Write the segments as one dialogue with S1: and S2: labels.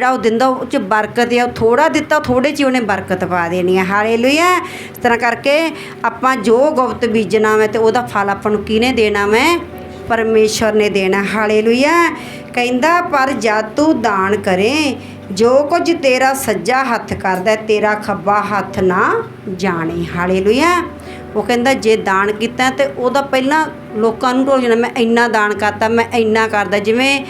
S1: ਜਿਹੜਾ ਉਹ ਦਿੰਦਾ, ਉਹ ਚ ਬਰਕਤ ਆ, ਉਹ ਥੋੜਾ ਦਿੱਤਾ ਥੋੜੇ ਚ ਹੀ ਉਹਨੇ ਬਰਕਤ ਪਾ ਦੇਣੀ ਹੈ ਹਾਲੇਲੂਇਆ। ਇਸ ਤਰ੍ਹਾਂ ਕਰਕੇ ਆਪਾਂ ਜੋ ਗੁਪਤ ਬੀਜਣਾ ਵਾ ਤੇ ਉਹਦਾ ਫਲ ਆਪਾਂ ਨੂੰ ਕਿਹਨੇ ਦੇਣਾ ਵਾ? ਪਰਮੇਸ਼ਰ ਨੇ ਦੇਣਾ। ਹਾਲੇਲੂਇਆ। ਕਹਿੰਦਾ, ਪਰ ਜਦ ਤੂੰ ਦਾਨ ਕਰੇ, ਜੋ ਕੁਝ ਤੇਰਾ ਸੱਜਾ ਹੱਥ ਕਰਦਾ, ਤੇਰਾ ਖੱਬਾ ਹੱਥ ਨਾ ਜਾਣੇ। ਹਾਲੇਲੂਇਆ। ਉਹ ਕਹਿੰਦਾ, ਜੇ ਦਾਨ ਕੀਤਾ ਤੇ ਉਹਦਾ ਪਹਿਲਾਂ ਲੋਕਾਂ ਨੂੰ ਢੋਲ ਜਾਣਾ, ਮੈਂ ਇੰਨਾ ਦਾਨ ਕਰਤਾ, ਮੈਂ ਇੰਨਾ ਕਰਦਾ। ਜਿਵੇਂ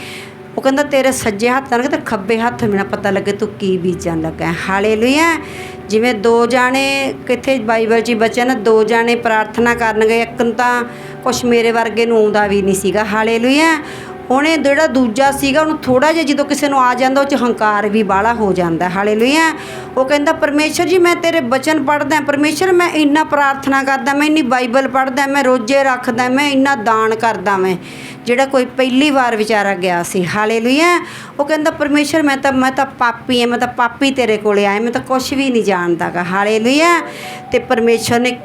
S1: ਉਹ ਕਹਿੰਦਾ, ਤੇਰੇ ਸੱਜੇ ਹੱਥ ਨਾਲ ਤੇ ਖੱਬੇ ਹੱਥ ਮੇਰਾ ਪਤਾ ਲੱਗੇ ਤੂੰ ਕੀ ਬੀਜਣ ਲੱਗਾ ਹੈ। ਹਾਲੇਲੂਇਆ। ਜਿਵੇਂ ਦੋ ਜਾਣੇ ਕਿੱਥੇ ਬਾਈਬਲ 'ਚ ਬਚਿਆ ਨਾ, ਦੋ ਜਾਣੇ ਪ੍ਰਾਰਥਨਾ ਕਰਨਗੇ ਇੱਕ ਨੂੰ ਤਾਂ ਕੁਛ ਮੇਰੇ ਵਰਗੇ ਨੂੰ ਆਉਂਦਾ ਵੀ ਨਹੀਂ ਸੀਗਾ। ਹਾਲੇਲੂਇਆ। ਉਹਨੇ ਜਿਹੜਾ ਦੂਜਾ ਸੀਗਾ, ਉਹਨੂੰ ਥੋੜਾ ਜਿਹਾ ਜਦੋਂ ਕਿਸੇ ਨੂੰ ਆ ਜਾਂਦਾ, ਉਹ ਚ ਹੰਕਾਰ ਵੀ ਬਾਹਲਾ ਹੋ ਜਾਂਦਾ। ਹਾਲੇਲੂਇਆ। ਉਹ ਕਹਿੰਦਾ ਪਰਮੇਸ਼ਰ ਜੀ, ਮੈਂ ਤੇਰੇ ਬਚਨ ਪੜ੍ਹਦਾ ਪਰਮੇਸ਼ਰ ਮੈਂ ਇੰਨਾ ਪ੍ਰਾਰਥਨਾ ਕਰਦਾ, ਮੈਂ ਇੰਨੀ ਬਾਈਬਲ ਪੜ੍ਹਦਾ, ਮੈਂ ਰੋਜੇ ਰੱਖਦਾ, ਮੈਂ ਇੰਨਾ ਦਾਨ ਕਰਦਾ, ਮੈਂ। ਜਿਹੜਾ ਕੋਈ ਪਹਿਲੀ ਵਾਰ ਵਿਚਾਰਾ ਗਿਆ ਸੀ। ਹਾਲੇਲੂਇਆ। ਉਹ ਕਹਿੰਦਾ ਪਰਮੇਸ਼ਰ ਮੈਂ ਤਾਂ ਮੈਂ ਤਾਂ ਪਾਪੀ ਹਾਂ ਮੈਂ ਤਾਂ ਪਾਪੀ ਤੇਰੇ ਕੋਲੇ ਆਇਆ ਮੈਂ ਤਾਂ ਕੁਝ ਵੀ ਨਹੀਂ ਜਾਣਦਾਗਾ ਹਾਲੇਲੂਇਆ। ਤੇ ਪਰਮੇਸ਼ਰ ਨੇ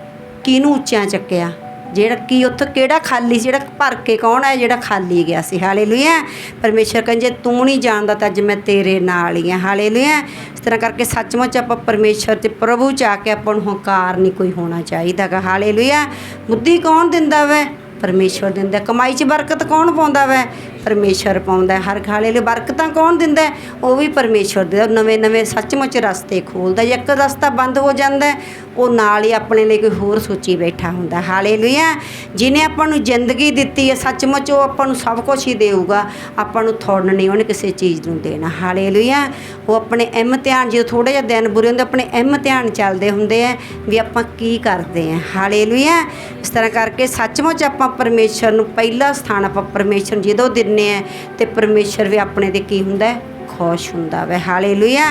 S1: ਕਿਹਨੂੰ ਉੱਚਿਆਂ ਚੱਕਿਆ? ਜਿਹੜਾ ਕੀ ਉੱਥੇ ਕਿਹੜਾ ਖਾਲੀ ਸੀ, ਜਿਹੜਾ ਭਰ ਕੇ ਕੌਣ ਹੈ ਜਿਹੜਾ ਖਾਲੀ ਗਿਆ ਸੀ। ਹਾਲੇਲੂਇਆ। ਪਰਮੇਸ਼ਰ ਕਹਿੰਦੇ ਜੇ ਤੂੰ ਨਹੀਂ ਜਾਣਦਾ ਤਾਂ ਅੱਜ ਮੈਂ ਤੇਰੇ ਨਾਲ ਹੀ ਹਾਂ ਹਾਲੇਲੂਇਆ। ਇਸ ਤਰ੍ਹਾਂ ਕਰਕੇ ਸੱਚਮੁੱਚ ਆਪਾਂ ਪਰਮੇਸ਼ਰ ਤੇ ਪ੍ਰਭੂ ਚ ਆ ਕੇ ਆਪਾਂ ਨੂੰ ਹੰਕਾਰ ਨਹੀਂ ਕੋਈ ਹੋਣਾ ਚਾਹੀਦਾਗਾ। ਹਾਲੇਲੂਇਆ। ਬੁੱਧੀ ਕੌਣ ਦਿੰਦਾ ਵੈ? ਪਰਮੇਸ਼ਰ ਦਿੰਦਾ। ਕਮਾਈ 'ਚ ਬਰਕਤ ਕੌਣ ਪਾਉਂਦਾ ਵੈ? ਪਰਮੇਸ਼ਰ ਪਾਉਂਦਾ ਹਰ ਖਾਲੇ ਲਈ ਬਰਕਤਾਂ ਕੌਣ ਦਿੰਦਾ ਉਹ ਵੀ ਪਰਮੇਸ਼ਰ ਦੇ ਨਵੇਂ ਨਵੇਂ ਸੱਚਮੁੱਚ ਰਸਤੇ ਖੋਲਦਾ ਇੱਕ ਰਸਤਾ ਬੰਦ ਹੋ ਜਾਂਦਾ ਉਹ ਨਾਲ ਹੀ ਆਪਣੇ ਲਈ ਕੋਈ ਹੋਰ ਸੋਚੀ ਬੈਠਾ ਹੁੰਦਾ ਹਾਲੇਲੂਇਆ। ਜਿਨੇ ਆਪਾਂ ਨੂੰ ਜ਼ਿੰਦਗੀ ਦਿੱਤੀ ਹੈ, ਸੱਚਮੁੱਚ ਉਹ ਆਪਾਂ ਨੂੰ ਸਭ ਕੁਝ ਹੀ ਦੇਊਗਾ। ਆਪਾਂ ਨੂੰ ਥੋੜ੍ਹ ਨਹੀਂ, ਉਹਨੇ ਕਿਸੇ ਚੀਜ਼ ਨੂੰ ਦੇਣਾ। ਹਾਲੇਲੂਇਆ। ਉਹ ਆਪਣੇ ਇਮਤਿਹਾਨ ਜਦੋਂ ਥੋੜੇ ਜਿਹਾ ਦਿਨ ਬੁਰੇ ਹੁੰਦੇ, ਆਪਣੇ ਇਮਤਿਹਾਨ ਚੱਲਦੇ ਹੁੰਦੇ ਆ ਵੀ ਆਪਾਂ ਕੀ ਕਰਦੇ ਆ ਹਾਲੇਲੂਇਆ। ਇਸ ਤਰ੍ਹਾਂ ਕਰਕੇ ਸੱਚਮੁੱਚ ਆਪਾਂ ਪਰਮੇਸ਼ਰ ਨੂੰ ਪਹਿਲਾ ਸਥਾਨ ਆਪਾਂ ਪਰਮੇਸ਼ਰ ਨੂੰ ਜਦੋਂ ਦਿੰਨੇ ਆ ਤੇ ਪਰਮੇਸ਼ਰ ਵੀ ਆਪਣੇ ਤੇ ਕੀ ਹੁੰਦਾ ਖੁਸ਼ ਹੁੰਦਾ ਵੈ। ਹਾਲੇਲੂਇਆ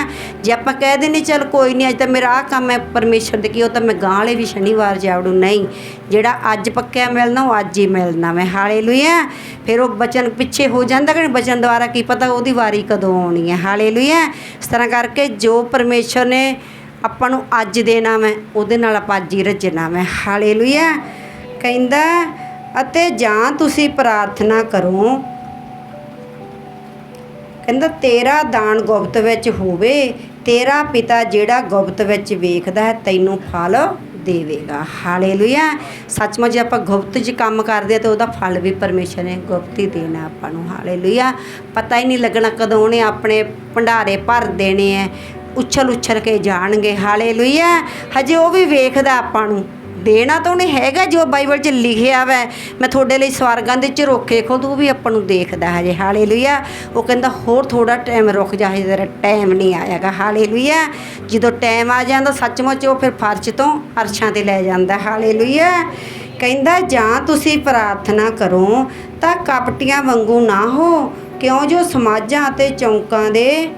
S1: ਜੇ ਆਪਾਂ ਕਹਿ ਦਿੰਨੇ ਚਲ ਕੋਈ ਨਹੀਂ ਅੱਜ ਤਾਂ ਮੇਰਾ ਆ ਕੰਮ ਹੈ ਪਰਮੇਸ਼ਰ ਦੇ ਕੀ, ਉਹ ਤਾਂ ਮੈਂ ਗਾਂ ਵਾਲੇ ਵੀ ਸ਼ਨੀਵਾਰ ਜਾਵੜੂ, ਨਹੀਂ। ਜਿਹੜਾ ਅੱਜ ਪੱਕਿਆ ਮਿਲਣਾ, ਉਹ ਅੱਜ ਹੀ ਮਿਲਣਾ ਵੈ। ਹਾਲੇਲੂਇਆ ਫਿਰ ਉਹ ਬਚਨ ਪਿੱਛੇ ਹੋ ਜਾਂਦਾ ਕਿ ਬਚਨ ਦੁਆਰਾ ਕੀ ਪਤਾ ਉਹਦੀ ਵਾਰੀ ਕਦੋਂ ਆਉਣੀ ਹੈ। ਹਾਲੇਲੂਇਆ ਇਸ ਤਰ੍ਹਾਂ ਕਰਕੇ ਜੋ ਪਰਮੇਸ਼ਰ ਨੇ ਆਪਾਂ ਨੂੰ ਅੱਜ ਦੇਣਾ ਮੈਂ ਉਹਦੇ ਨਾਲ ਆਪਾਂ ਅੱਜ ਹੀ ਰੱਜਣਾ ਮੈਂ ਹਾਲੇਲੂਇਆ ਕਹਿੰਦਾ, ਅਤੇ ਜਾਂ ਤੁਸੀਂ ਪ੍ਰਾਰਥਨਾ ਕਰੋ ਕਹਿੰਦਾ, ਤੇਰਾ ਦਾਨ ਗੁਪਤ ਵਿੱਚ ਹੋਵੇ, ਤੇਰਾ ਪਿਤਾ ਜਿਹੜਾ ਗੁਪਤ ਵਿੱਚ ਵੇਖਦਾ ਹੈ, ਤੈਨੂੰ ਫਲ ਦੇਵੇਗਾ। ਹਾਲੇਲੂਇਆ ਸੱਚਮੁੱਚ ਆਪਾਂ ਗੁਪਤ 'ਚ ਕੰਮ ਕਰਦੇ ਆ ਤੇ ਉਹਦਾ ਫਲ ਵੀ ਪਰਮੇਸ਼ਰ ਨੇ ਗੁਪਤ ਹੀ ਦੇਣਾ ਆਪਾਂ ਨੂੰ। ਹਾਲੇਲੂਇਆ ਪਤਾ ਹੀ ਨਹੀਂ ਲੱਗਣਾ ਕਦੋਂ ਉਹਨੇ ਆਪਣੇ ਭੰਡਾਰੇ ਭਰ ਦੇਣੇ ਐ ਉਛਲ ਉਛਲ ਕੇ ਜਾਣਗੇ। ਹਾਲੇਲੂਇਆ ਹਜੇ ਉਹ ਵੀ ਵੇਖਦਾ ਆਪਾਂ ਨੂੰ। ਦੇਣਾ ਤਾਂ ਉਹਨੇ ਹੈਗਾ ਜੋ ਬਾਈਬਲ 'ਚ ਲਿਖਿਆ ਵੈ। ਮੈਂ ਤੁਹਾਡੇ ਲਈ ਸਵਰਗਾਂ ਦੇ ਝਰੋਖੇ ਖੋਦ ਉਹ ਵੀ ਆਪਾਂ ਨੂੰ ਦੇਖਦਾ ਹਜੇ। ਹਾਲੇਲੂਇਆ। ਉਹ ਕਹਿੰਦਾ, ਹੋਰ ਥੋੜਾ ਟਾਈਮ ਰੁਕ ਜਾ, ਹਜੇ ਤੇਰਾ ਟਾਈਮ ਨਹੀਂ ਆਇਆਗਾ। ਹਾਲੇਲੂਇਆ। ਜਦੋਂ ਟਾਈਮ ਆ ਜਾਂਦਾ, ਸੱਚਮੁੱਚ ਉਹ ਫਿਰ ਫਰਸ਼ ਤੋਂ ਅਰਸ਼ਾਂ ਤੇ ਲੈ ਜਾਂਦਾ। ਹਾਲੇਲੂਇਆ। ਕਹਿੰਦਾ, ਜਾਂ ਤੁਸੀਂ ਪ੍ਰਾਰਥਨਾ ਕਰੋ, ਤਾਂ ਕਪਟੀਆਂ ਵਾਂਗੂ ਨਾ ਹੋ। ਕਿਉਂ ਜੋ ਸਮਾਜਾਂ ਅਤੇ ਚੌਂਕਾਂ ਦੇ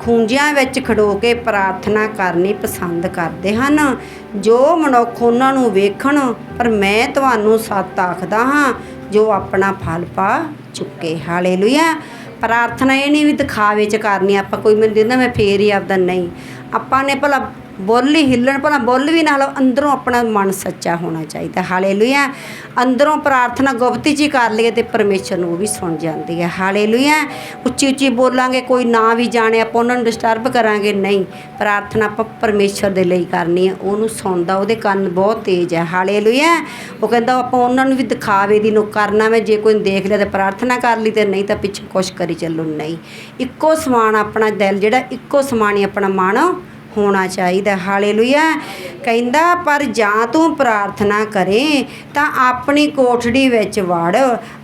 S1: ਖੂੰਜਿਆਂ ਵਿੱਚ ਖੜੋ ਕੇ ਪ੍ਰਾਰਥਨਾ ਕਰਨੀ ਪਸੰਦ ਕਰਦੇ ਹਨ। ਜੋ ਮਨੁੱਖ ਉਹਨਾਂ ਨੂੰ ਵੇਖਣ, ਪਰ ਮੈਂ ਤੁਹਾਨੂੰ ਸੱਤ ਆਖਦਾ ਹਾਂ, ਜੋ ਆਪਣਾ ਫਲ ਪਾ ਚੁੱਕੇ। ਹਾਲੇਲੂਇਆ। ਪ੍ਰਾਰਥਨਾ ਇਹ ਨਹੀਂ ਵੀ ਦਿਖਾਵੇ ਚ ਕਰਨੀ, ਆਪਾਂ ਕੋਈ ਮੈਨੂੰ ਦਿੰਦਾ ਮੈਂ ਫੇਰ ਹੀ ਆਪਦਾ ਨਹੀਂ। ਆਪਾਂ ਨੇ ਭਲਾ ਬੁੱਲ ਹੀ ਹਿੱਲਣ, ਭਲਾ ਬੋਲ ਵੀ ਨਾਲ ਅੰਦਰੋਂ ਆਪਣਾ ਮਨ ਸੱਚਾ ਹੋਣਾ ਚਾਹੀਦਾ। ਹਾਲੇਲੂਇਆ। ਅੰਦਰੋਂ ਪ੍ਰਾਰਥਨਾ ਗੁਪਤੀ ਚ ਹੀ ਕਰ ਲਈਏ ਤੇ ਪਰਮੇਸ਼ਰ ਨੂੰ ਉਹ ਵੀ ਸੁਣ ਜਾਂਦੀ ਹੈ। ਹਾਲੇਲੂਇਆ। ਉੱਚੀ ਉੱਚੀ ਬੋਲਾਂਗੇ, ਕੋਈ ਨਾ ਵੀ ਜਾਣੇ, ਆਪਾਂ ਉਹਨਾਂ ਨੂੰ ਡਿਸਟਰਬ ਕਰਾਂਗੇ। ਨਹੀਂ, ਪ੍ਰਾਰਥਨਾ ਆਪਾਂ ਪਰਮੇਸ਼ਰ ਦੇ ਲਈ ਕਰਨੀ ਹੈ। ਉਹਨੂੰ ਸੁਣਦਾ, ਉਹਦੇ ਕੰਨ ਬਹੁਤ ਤੇਜ਼ ਹੈ। ਹਾਲੇਲੂਇਆ। ਉਹ ਕਹਿੰਦਾ, ਆਪਾਂ ਉਹਨਾਂ ਨੂੰ ਵੀ ਦਿਖਾਵੇ ਦੀ ਨੂੰ ਕਰਨਾ ਮੈਂ, ਜੇ ਕੋਈ ਦੇਖ ਲਿਆ ਤਾਂ ਪ੍ਰਾਰਥਨਾ ਕਰ ਲਈ ਤੇ ਨਹੀਂ ਤਾਂ ਪਿੱਛੇ ਕੁਛ ਕਰੀ ਚੱਲੋ ਨਹੀਂ। ਇੱਕੋ ਸਮਾਨ ਆਪਣਾ ਦਿਲ, ਜਿਹੜਾ ਇੱਕੋ ਸਮਾਨ ਹੀ ਆਪਣਾ ਮਨ ਹੋਣਾ ਚਾਹੀਦਾ। ਹਾਲੇਲੂਇਆ। ਕਹਿੰਦਾ, ਪਰ ਜਾਂ ਤੂੰ ਪ੍ਰਾਰਥਨਾ ਕਰੇ, ਤਾਂ ਆਪਣੀ ਕੋਠੜੀ ਵਿੱਚ ਵੜ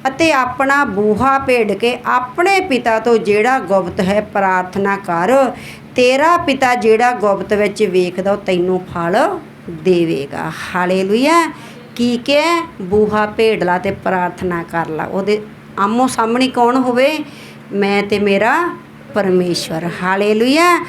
S1: ਅਤੇ ਆਪਣਾ ਬੂਹਾ ਭੇਡ ਕੇ ਆਪਣੇ ਪਿਤਾ ਤੋਂ ਜਿਹੜਾ ਗੁਪਤ ਹੈ ਪ੍ਰਾਰਥਨਾ ਕਰ। ਤੇਰਾ ਪਿਤਾ ਜਿਹੜਾ ਗੁਪਤ ਵਿੱਚ ਵੇਖਦਾ, ਉਹ ਤੈਨੂੰ ਫਲ ਦੇਵੇਗਾ। ਹਾਲੇਲੂਇਆ। ਕੀ ਕਿ ਬੂਹਾ ਭੇਡ ਲਾ ਤੇ ਪ੍ਰਾਰਥਨਾ ਕਰ ਲਾ। ਉਹਦੇ ਆਮੋ ਸਾਹਮਣੇ ਕੌਣ ਹੋਵੇ? ਮੈਂ ਤੇ ਮੇਰਾ ਪਰਮੇਸ਼ਵਰ। ਹਾਲੇਲੂਇਆ।